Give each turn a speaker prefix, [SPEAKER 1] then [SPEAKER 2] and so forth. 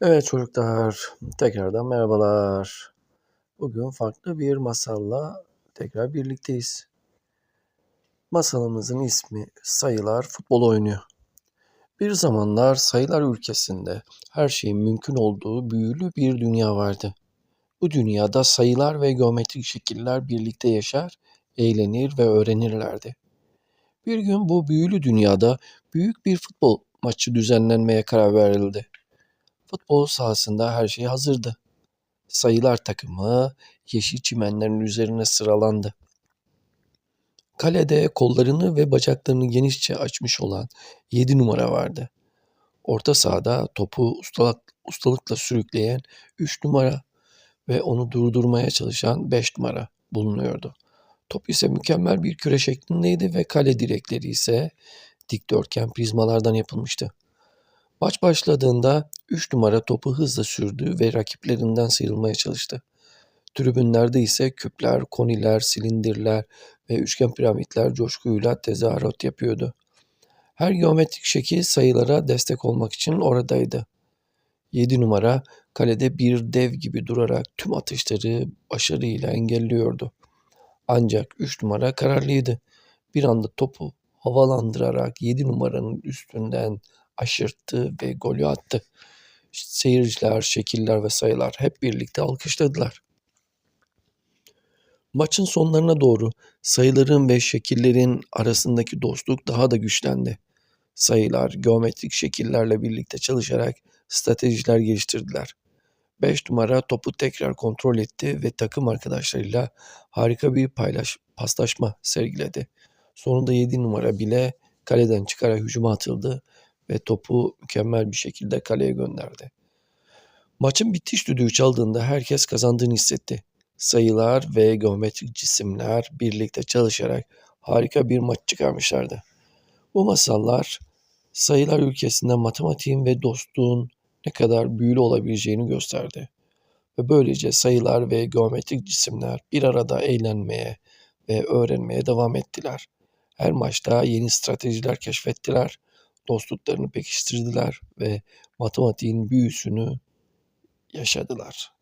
[SPEAKER 1] Evet çocuklar, tekrardan merhabalar. Bugün farklı bir masalla tekrar birlikteyiz. Masalımızın ismi Sayılar Futbol Oynuyor. Bir zamanlar sayılar ülkesinde her şeyin mümkün olduğu büyülü bir dünya vardı. Bu dünyada sayılar ve geometrik şekiller birlikte yaşar, eğlenir ve öğrenirlerdi. Bir gün bu büyülü dünyada büyük bir futbol maçı düzenlenmeye karar verildi. Futbol sahasında her şey hazırdı. Sayılar takımı yeşil çimenlerin üzerine sıralandı. Kalede kollarını ve bacaklarını genişçe açmış olan 7 numara vardı. Orta sahada topu ustalık, ustalıkla sürükleyen 3 numara ve onu durdurmaya çalışan 5 numara bulunuyordu. Top ise mükemmel bir küre şeklindeydi ve kale direkleri ise dikdörtgen prizmalardan yapılmıştı. Maç başladığında 3 numara topu hızla sürdü ve rakiplerinden sıyrılmaya çalıştı. Tribünlerde ise küpler, koniler, silindirler ve üçgen piramitler coşkuyla tezahürat yapıyordu. Her geometrik şekil sayılara destek olmak için oradaydı. 7 numara kalede bir dev gibi durarak tüm atışları başarıyla engelliyordu. Ancak 3 numara kararlıydı. Bir anda topu havalandırarak 7 numaranın üstünden aşırttı ve golü attı. Seyirciler, şekiller ve sayılar hep birlikte alkışladılar. Maçın sonlarına doğru sayıların ve şekillerin arasındaki dostluk daha da güçlendi. Sayılar, geometrik şekillerle birlikte çalışarak stratejiler geliştirdiler. 5 numara topu tekrar kontrol etti ve takım arkadaşlarıyla harika bir paylaş, paslaşma sergiledi. Sonunda 7 numara bile kaleden çıkarak hücuma atıldı ve topu mükemmel bir şekilde kaleye gönderdi. Maçın bitiş düdüğü çaldığında herkes kazandığını hissetti. Sayılar ve geometrik cisimler birlikte çalışarak harika bir maç çıkarmışlardı. Bu masallar sayılar ülkesinde matematiğin ve dostluğun ne kadar büyülü olabileceğini gösterdi. Ve böylece sayılar ve geometrik cisimler bir arada eğlenmeye ve öğrenmeye devam ettiler. Her maçta yeni stratejiler keşfettiler, dostluklarını pekiştirdiler ve matematiğin büyüsünü yaşadılar.